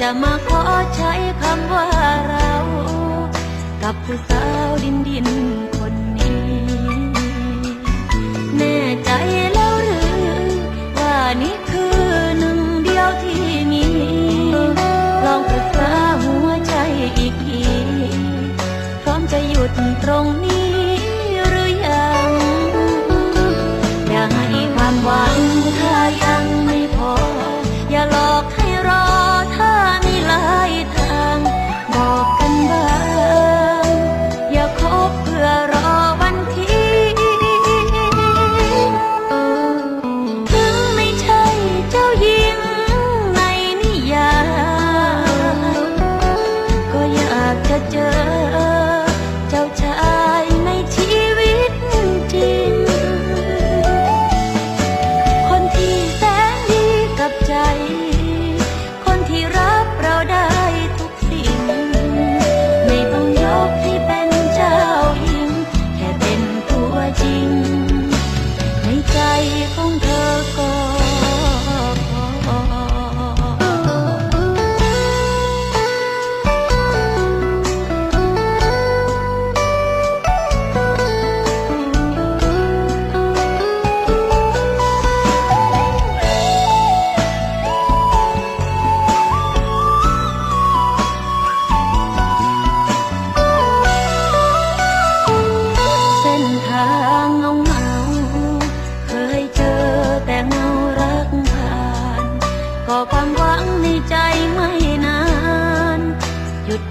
จะมาขอใช้คำว่าเรา กับผู้สาวดินดินคนนี้ แน่ใจแล้วหรือ ว่านี่คือหนึ่งเดียวที่มี ลองปรึกษาหัวใจอีกทีพร้อมจะหยุดตรงนี้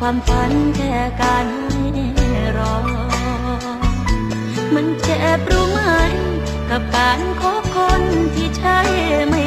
ความฝันแค่การให้รอ มันเจ็บรู้ไหม กับการคบคนที่ใช่ไม่